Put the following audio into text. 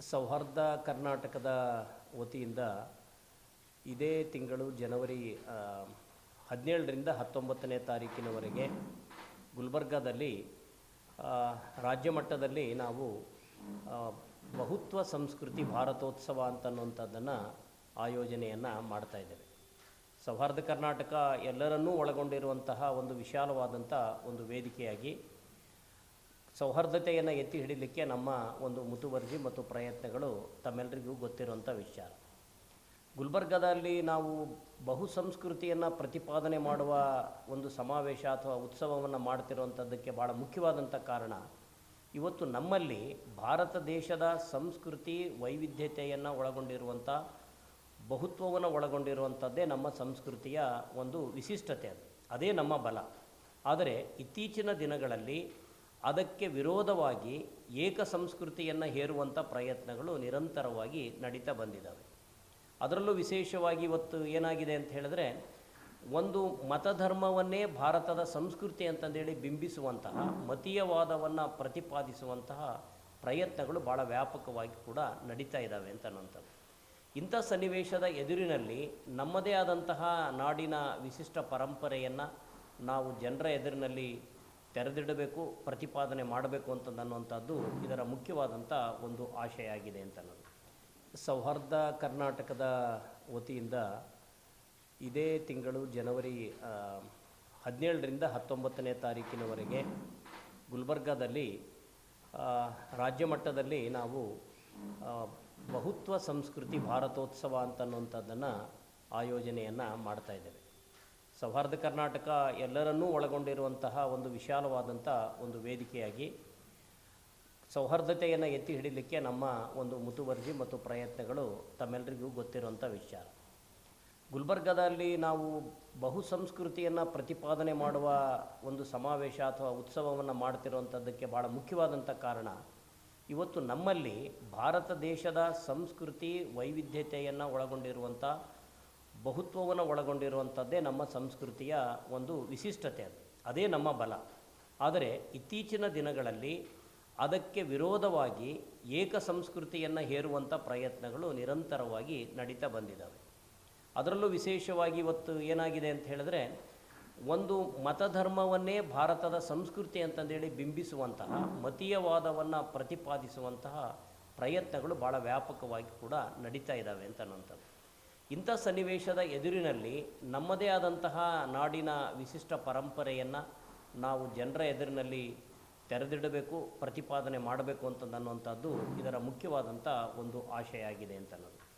ಸೌಹಾರ್ದ ಕರ್ನಾಟಕದ ವತಿಯಿಂದ ಇದೇ ತಿಂಗಳು ಜನವರಿ ಹದಿನೇಳರಿಂದ ಹತ್ತೊಂಬತ್ತನೇ ತಾರೀಕಿನವರೆಗೆ ಗುಲ್ಬರ್ಗಾದಲ್ಲಿ ರಾಜ್ಯ ಮಟ್ಟದಲ್ಲಿ ನಾವು ಬಹುತ್ವ ಸಂಸ್ಕೃತಿ ಭಾರತೋತ್ಸವ ಅಂತನ್ನುವಂಥದ್ದನ್ನು ಆಯೋಜನೆಯನ್ನು ಮಾಡ್ತಾಯಿದ್ದೇವೆ ಸೌಹಾರ್ದ ಕರ್ನಾಟಕ ಎಲ್ಲರನ್ನೂ ಒಳಗೊಂಡಿರುವಂತಹ ಒಂದು ವಿಶಾಲವಾದಂಥ ಒಂದು ವೇದಿಕೆಯಾಗಿ ಸೌಹಾರ್ದತೆಯನ್ನು ಎತ್ತಿ ಹಿಡಿಯಲಿಕ್ಕೆ ನಮ್ಮ ಒಂದು ಮುತುವರ್ಜಿ ಮತ್ತು ಪ್ರಯತ್ನಗಳು ತಮ್ಮೆಲ್ಲರಿಗೂ ಗೊತ್ತಿರುವಂಥ ವಿಚಾರ. ಗುಲ್ಬರ್ಗದಲ್ಲಿ ನಾವು ಬಹು ಸಂಸ್ಕೃತಿಯನ್ನು ಪ್ರತಿಪಾದನೆ ಮಾಡುವ ಒಂದು ಸಮಾವೇಶ ಅಥವಾ ಉತ್ಸವವನ್ನು ಮಾಡ್ತಿರುವಂಥದ್ದಕ್ಕೆ ಭಾಳ ಮುಖ್ಯವಾದಂಥ ಕಾರಣ, ಇವತ್ತು ನಮ್ಮಲ್ಲಿ ಭಾರತ ದೇಶದ ಸಂಸ್ಕೃತಿ ವೈವಿಧ್ಯತೆಯನ್ನು ಒಳಗೊಂಡಿರುವಂಥ ಬಹುತ್ವವನ್ನು ಒಳಗೊಂಡಿರುವಂಥದ್ದೇ ನಮ್ಮ ಸಂಸ್ಕೃತಿಯ ಒಂದು ವಿಶಿಷ್ಟತೆ ಅದು. ಅದೇ ನಮ್ಮ ಬಲ. ಆದರೆ ಇತ್ತೀಚಿನ ದಿನಗಳಲ್ಲಿ ಅದಕ್ಕೆ ವಿರೋಧವಾಗಿ ಏಕ ಸಂಸ್ಕೃತಿಯನ್ನು ಹೇರುವಂಥ ಪ್ರಯತ್ನಗಳು ನಿರಂತರವಾಗಿ ನಡೀತಾ ಬಂದಿದ್ದಾವೆ ಅದರಲ್ಲೂ ವಿಶೇಷವಾಗಿ ಇವತ್ತು ಏನಾಗಿದೆ ಅಂತ ಹೇಳಿದ್ರೆ, ಒಂದು ಮತಧರ್ಮವನ್ನೇ ಭಾರತದ ಸಂಸ್ಕೃತಿ ಅಂತಂದೇಳಿ ಬಿಂಬಿಸುವಂತಹ, ಮತೀಯವಾದವನ್ನು ಪ್ರತಿಪಾದಿಸುವಂತಹ ಪ್ರಯತ್ನಗಳು ಭಾಳ ವ್ಯಾಪಕವಾಗಿ ಕೂಡ ನಡೀತಾ ಇದ್ದಾವೆ ಅಂತ ಅನ್ನೋಂಥದ್ದು ಇಂಥ ಸನ್ನಿವೇಶದ ಎದುರಿನಲ್ಲಿ ನಮ್ಮದೇ ಆದಂತಹ ನಾಡಿನ ವಿಶಿಷ್ಟ ಪರಂಪರೆಯನ್ನು ನಾವು ಜನರ ಎದುರಿನಲ್ಲಿ ತೆರೆದಿಡಬೇಕು, ಪ್ರತಿಪಾದನೆ ಮಾಡಬೇಕು ಅಂತದನ್ನುವಂಥದ್ದು ಇದರ ಮುಖ್ಯವಾದಂಥ ಒಂದು ಆಶಯ ಆಗಿದೆ ಅಂತ ನಾನು ಸೌಹಾರ್ದ ಕರ್ನಾಟಕದ ವತಿಯಿಂದ ಇದೇ ತಿಂಗಳು ಜನವರಿ ಹದಿನೇಳರಿಂದ ಹತ್ತೊಂಬತ್ತನೇ ತಾರೀಕಿನವರೆಗೆ ಗುಲ್ಬರ್ಗಾದಲ್ಲಿ ರಾಜ್ಯ ಮಟ್ಟದಲ್ಲಿ ನಾವು ಬಹುತ್ವ ಸಂಸ್ಕೃತಿ ಭಾರತೋತ್ಸವ ಅಂತನ್ನುವಂಥದ್ದನ್ನು ಆಯೋಜನೆಯನ್ನು ಮಾಡ್ತಾ ಇದ್ದೇವೆ. ಸೌಹಾರ್ದ ಕರ್ನಾಟಕ ಎಲ್ಲರನ್ನೂ ಒಳಗೊಂಡಿರುವಂತಹ ಒಂದು ವಿಶಾಲವಾದಂಥ ಒಂದು ವೇದಿಕೆಯಾಗಿ ಸೌಹಾರ್ದತೆಯನ್ನು ಎತ್ತಿ ಹಿಡಿಲಿಕ್ಕೆ ನಮ್ಮ ಒಂದು ಮುತುವರ್ಜಿ ಮತ್ತು ಪ್ರಯತ್ನಗಳು ತಮ್ಮೆಲ್ಲರಿಗೂ ಗೊತ್ತಿರುವಂಥ ವಿಚಾರ. ಗುಲ್ಬರ್ಗದಲ್ಲಿ ನಾವು ಬಹು ಸಂಸ್ಕೃತಿಯನ್ನು ಪ್ರತಿಪಾದನೆ ಮಾಡುವ ಒಂದು ಸಮಾವೇಶ ಅಥವಾ ಉತ್ಸವವನ್ನು ಮಾಡ್ತಿರುವಂಥದ್ದಕ್ಕೆ ಭಾಳ ಮುಖ್ಯವಾದಂಥ ಕಾರಣ ಇವತ್ತು ನಮ್ಮಲ್ಲಿ ಭಾರತ ದೇಶದ ಸಂಸ್ಕೃತಿ ವೈವಿಧ್ಯತೆಯನ್ನು ಒಳಗೊಂಡಿರುವಂಥ ಬಹುತ್ವವನ್ನು ಒಳಗೊಂಡಿರುವಂಥದ್ದೇ ನಮ್ಮ ಸಂಸ್ಕೃತಿಯ ಒಂದು ವಿಶಿಷ್ಟತೆ ಅದು. ಅದೇ ನಮ್ಮ ಬಲ. ಆದರೆ ಇತ್ತೀಚಿನ ದಿನಗಳಲ್ಲಿ ಅದಕ್ಕೆ ವಿರೋಧವಾಗಿ ಏಕ ಸಂಸ್ಕೃತಿಯನ್ನು ಹೇರುವಂಥ ಪ್ರಯತ್ನಗಳು ನಿರಂತರವಾಗಿ ನಡೀತಾ ಬಂದಿದ್ದಾವೆ. ಅದರಲ್ಲೂ ವಿಶೇಷವಾಗಿ ಇವತ್ತು ಏನಾಗಿದೆ ಅಂತ ಹೇಳಿದ್ರೆ, ಒಂದು ಮತಧರ್ಮವನ್ನೇ ಭಾರತದ ಸಂಸ್ಕೃತಿ ಅಂತಂದೇಳಿ ಬಿಂಬಿಸುವಂತಹ, ಮತೀಯವಾದವನ್ನು ಪ್ರತಿಪಾದಿಸುವಂತಹ ಪ್ರಯತ್ನಗಳು ಭಾಳ ವ್ಯಾಪಕವಾಗಿ ಕೂಡ ನಡೀತಾ ಇದ್ದಾವೆ ಅಂತ ಅನ್ನುವಂಥದ್ದು. ಇಂಥ ಸನ್ನಿವೇಶದ ಎದುರಿನಲ್ಲಿ ನಮ್ಮದೇ ಆದಂತಹ ನಾಡಿನ ವಿಶಿಷ್ಟ ಪರಂಪರೆಯನ್ನು ನಾವು ಜನರ ಎದುರಿನಲ್ಲಿ ತೆರೆದಿಡಬೇಕು, ಪ್ರತಿಪಾದನೆ ಮಾಡಬೇಕು ಅಂತ ಅನ್ನುವಂಥದ್ದು ಇದರ ಮುಖ್ಯವಾದಂಥ ಒಂದು ಆಶಯ ಆಗಿದೆ ಅಂತ ಅನ್ನೋದು